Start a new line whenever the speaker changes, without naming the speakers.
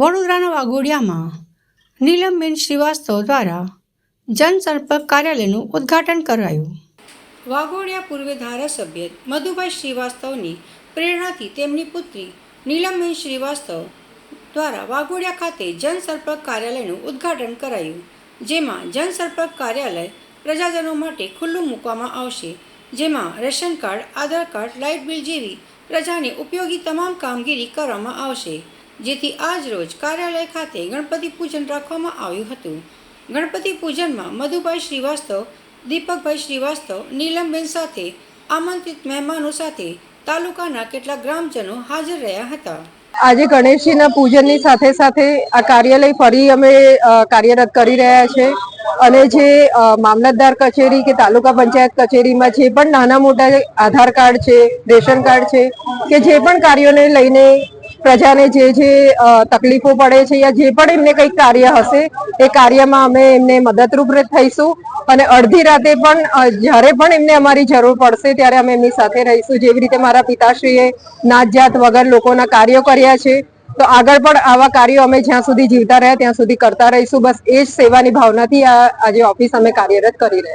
વડોદરાના વાઘોડિયામાં નીલમબેન શ્રીવાસ્તવ દ્વારા જનસંપર્ક કાર્યાલયનું ઉદ્ઘાટન કરાયું. વાઘોડિયા પૂર્વે ધારાસભ્ય મધુભાઈ શ્રીવાસ્તવની પ્રેરણાથી તેમની પુત્રી નીલમબેન શ્રીવાસ્તવ દ્વારા વાઘોડિયા ખાતે જનસંપર્ક કાર્યાલયનું ઉદ્ઘાટન કરાયું, જેમાં જનસંપર્ક કાર્યાલય પ્રજાજનો માટે ખુલ્લું મૂકવામાં આવશે, જેમાં ration card, Aadhaar card, light bill જેવી પ્રજાને ઉપયોગી તમામ કામગીરી કરવામાં આવશે. જેથી આજ રોજ કાર્યાલય ખાતે ગણપતિ પૂજન રાખવામાં આવ્યું હતું. ગણપતિ પૂજનમાં મધુભાઈ શ્રીવાસ્તવ, દીપકભાઈ શ્રીવાસ્તવ, નીલમબેન સાથે, આમંત્રિત મહેમાનો સાથે તાલુકાના કેટલાક ગ્રામજનો હાજર રહ્યા હતા.
આજે ગણેશજીના પૂજનની સાથે સાથે આ કાર્યાલય ફરી અમે કાર્યરત કરી રહ્યા છે. અને જે મામલતદાર કચેરી કે તાલુકા પંચાયત કચેરીમાં જે પણ નાના મોટા આધાર કાર્ડ છે, રેશન કાર્ડ છે, કે જે પણ કાર્યોને લઈને પ્રજાને જે જે તકલીફો પડે છે યા જે પણ એમને કંઈક કાર્ય હશે, એ કાર્યમાં અમે એમને મદદરૂપ થઈશું. અને અડધી રાતે પણ જ્યારે પણ એમને અમારી જરૂર પડશે, ત્યારે અમે એમની સાથે રહીશું. જેવી રીતે મારા પિતાશ્રીએ નાત જાત વગર લોકોના કાર્યો કર્યા છે, તો આગળ પણ આવા કાર્યો અમે જ્યાં સુધી જીવતા રહ્યા, ત્યાં સુધી કરતા રહીશું. બસ એ જ સેવાની ભાવનાથી આ, આજે ઓફિસ અમે કાર્યરત કરી રહ્યા